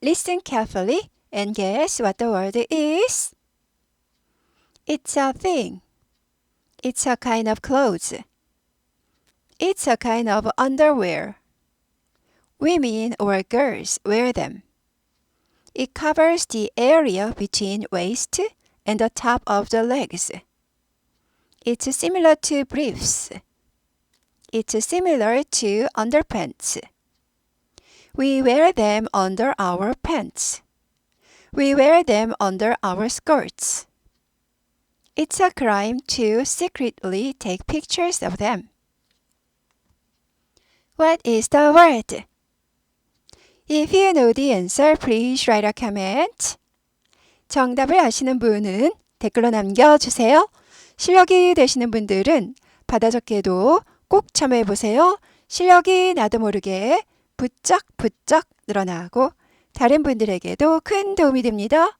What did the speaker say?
Listen carefully and guess what the word is. It's a thing. It's a kind of clothes. It's a kind of underwear. Women or girls wear them. It covers the area between waist and the top of the legs. It's similar to briefs. It's similar to underpants. We wear them under our pants. We wear them under our skirts. It's a crime to secretly take pictures of them. What is the word? If you know the answer, please write a comment. 정답을 아시는 분은 댓글로 남겨주세요. 실력이 되시는 분들은 받아 적기도 꼭 참여해 보세요. 실력이 나도 모르게 부쩍부쩍 늘어나고 다른 분들에게도 큰 도움이 됩니다.